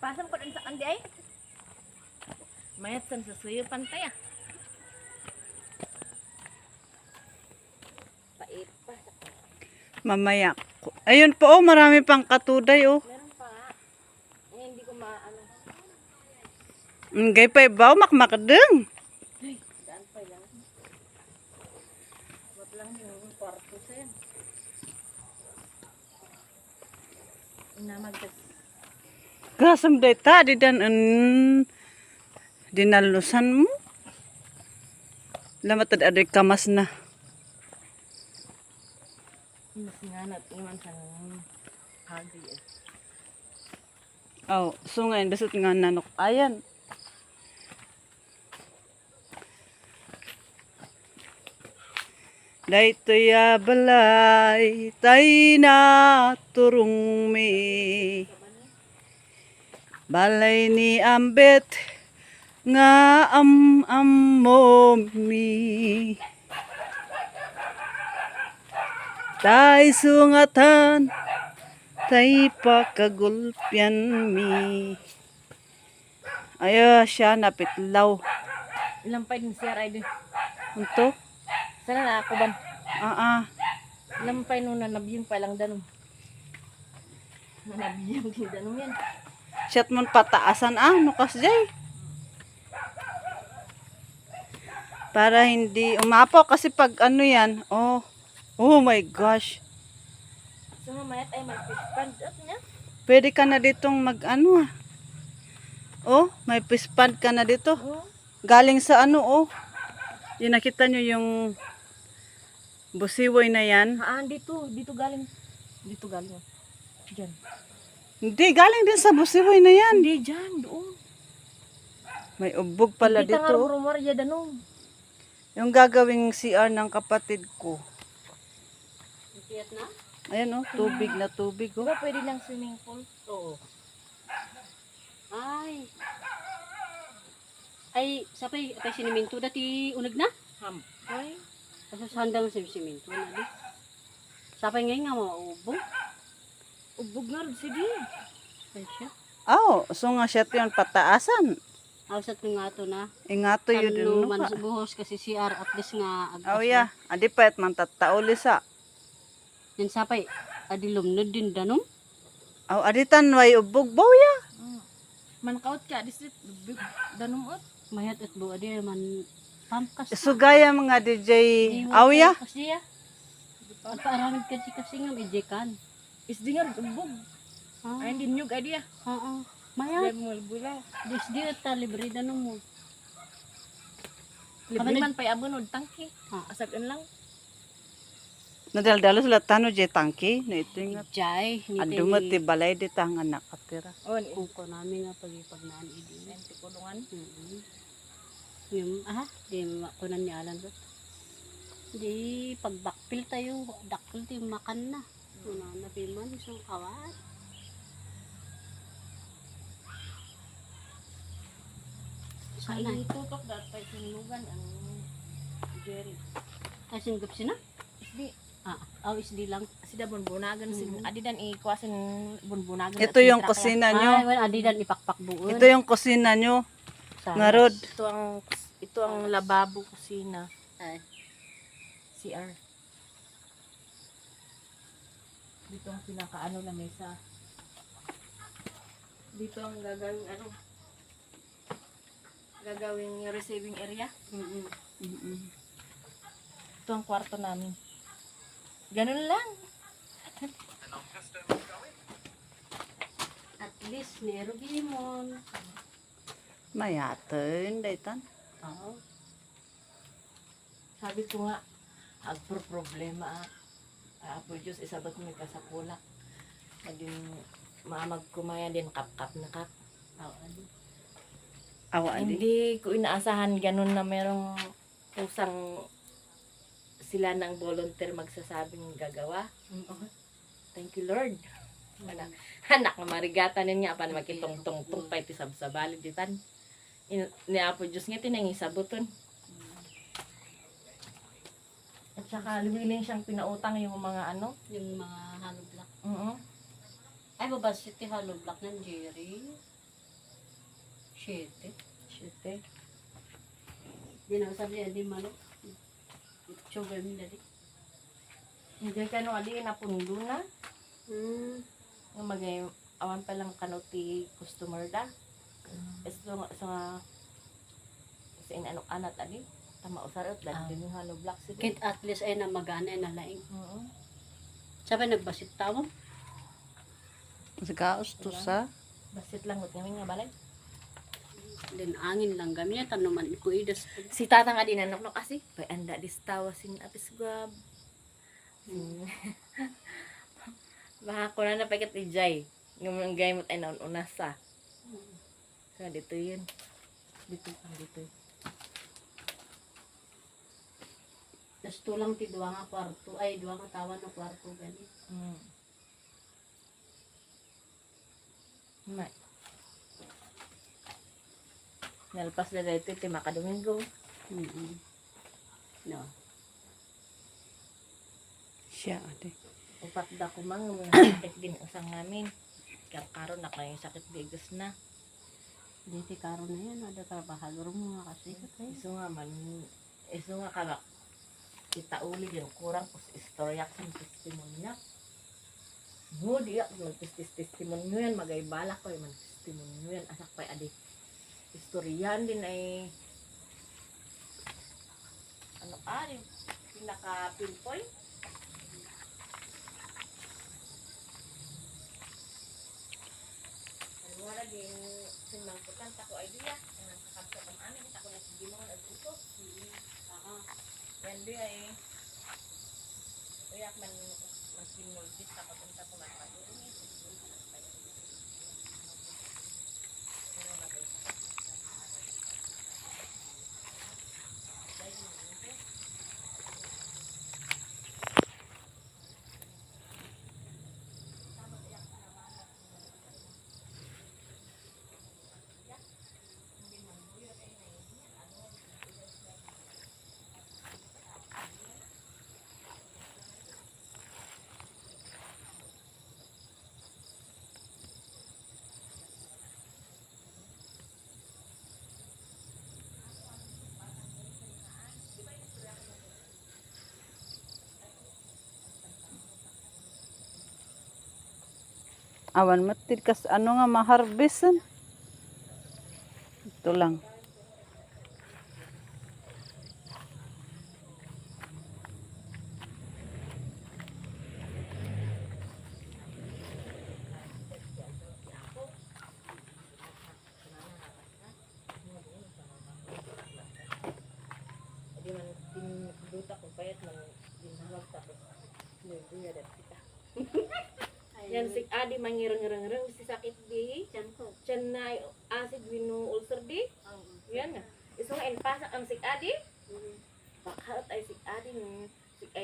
Ipasam ko din sa kandi ay. Mayat san sa suyo pantay ah. Pait pa. Mamaya. ko- Ayun po, oh, marami pang katuday, oh. Meron pa nga. Eh, hindi ko maano. Ngay pa ibaw, makmakadeng. Daan pa lang. Wag lang yung kwarto sa yan. Inamagdag. Gasam day ta, di dan an dinalusan mo. Lamatad aday kamas na. Mas nga nat iman sa. Oh, so ngayon, dasot nga nanok. Ayan. Dahito ya balay, tay na turong mi. Balay ni ambet, nga am am mo mi. Tay sungatan, tay pakagulpyan mi. Ayo siya napitlaw. Ilang pa din siya din. Unto? Sana na ako ban. Ah ah. Ilang pa nung nanabiyong pa lang danom. Nanabiyong din danom yan. Siyat mon pataasan ah, nukas jay. Para hindi umapaw kasi pag ano yan, oh, oh my gosh. So mamayat ay mag-fish up niya. Pwede ka na ditong mag ano ah. Oh, may pispad ka na dito. Oo. Galing sa ano oh. Yung nakita nyo yung busiwoy na yan. Haan dito, dito galing. Dito galing. oh. Diyan. Hindi, galing din sa busiwoy na yan. Hindi dyan, doon. May ubog pala nga dito. oh. rumor ya danom. Yung gagawing CR ng kapatid ko. Tiyat na? Ayan oh, tubig na tubig oh. Diba pwede lang swimming pool? Oo. Ay. Ay, sapay, apay siniminto dati unag na. Ham. Ay. Asa sandang sa siniminto na di. Sapay ngayon nga maubo. Ubog nga rin sige. Oh, so nga siya yun pataasan. Awsat nga to na. Ingato yun din Ano man no sa buhos kasi CR at least nga agos Oh yeah, adi pa et man tatauli sa. Yan sapay, adilom na din danom. Oh, aditan way ubog ya. Mm. Mankaut ka, disit. Danom ut. Mayat at buwa di man pamkas. Sugaya mga DJ. Aw ya. Kasi ya. At paaramid kasi kasi nga may jekan. Isdi nga rin ubog. Ah, Ay, hindi nyug idea. oo. Mayat. Dahil mo bula. Dis di at libre danom mo. Libre man pa abunod, tangki. Ah. Asagan lang. Nadaldalo sila tano je tangki. Na ito nga. Jai, ni Adumat ti balay di nga nakatira. O, ni Kuko namin nga pag-ipag naan idi. Enti kulungan. Mm-hmm. Yung, ah, di makunan ni Alan. Di, pag backfill tayo, dakil di makan na. Una na piman, isang kawat. Ay, Sana. tutok dapat sinugan ang Jerry. Ay, singgap sina? Isdi. Ah, aw isdi lang. Sida bunbunagan sin adidan ikuasin bunbunagan. Ito yung kusina nyo. Ay, wala, adi dan ipakpak buon. Ito yung kusina nyo. Sana. Nga rod. Ito ang ito ang lababo kusina. Ay, CR. Dito ang pinakaano na mesa. Dito ang gagawing ano gagawing receiving area. mm Mm-mm. Ito ang kwarto namin. Ganun lang. At least, nero gimon. Mayaten, daytan. Oo. Sabi ko nga, problema ah. Apo Diyos, isabat mo kasakula. Kadin mamag kumaya din kap-kap na kap. Awa adi. Hindi ko inaasahan ganun na merong kusang sila ng volunteer magsasabing gagawa. Thank you Lord. Anak, anak na marigata niya pa na makitong-tong-tong pa iti sabsabali ditan. Ni Apo Diyos nga tinangi sabuton. At saka lumiling siyang pinautang yung mga ano. Yung mga hollow block. Oo. Ay, baba city hollow block ng Jerry. Siyete. Siyete. Di na usap niya, di malo. Sugar mi dali. Hindi ka no adi na pundo na. Hmm. Nga magay awan pa lang kanuti customer da. Nga sa sa in ano anat adi. Tama usarot Ah. dahil din yung halo black sila. Kit at least ay na magana ay nalaing. Oo. Sabi nagbasit tamo. Sa kaos to sa. Basit lang ut kami nga balay. Din angin lang kami niya tanuman ko idas. Si tata nga din nanok kasi. Pay anda dis tawa sin apis gwab. Hmm. Baka ko na napakat ni Jai. Yung gamit ay naon unasa. So dito yun. Dito pang dito. Tas tulang ti duwa nga kwarto ay duwa nga tawa na kwarto gani. Hmm. May. Nalpas na dito iti makadomingo. Mm. No. Siya, ate. Upat da ko mang sakit din usang namin. Karon na kayo sakit bigas na. Di ti karo na yan ada trabahador mo nga kasi. Iso nga man, iso nga kala, kita uli yung kurang kus istorya sa testimonya. Mo di ako magtistis testimonyo yan, magay bala ko yung testimonyo yan. Asak pa adi. Istoryan din ay ano ah, yung pinaka pinpoint. Ano wala din sinmangkutan tako idea. Ang kakabsa tam amin, tako na sige mo ang uso. Yan di ay Uyak man man sinulbit tako unta ko man padumi. Awan matid kas ano nga maharvestan. Ito lang. Yan si Adi mangirang-irang si sakit di. Diyan ko. Diyan na acid wino ulcer di. Yan na. Iso nga inpasak ang si Adi. Bakaot ay si Adi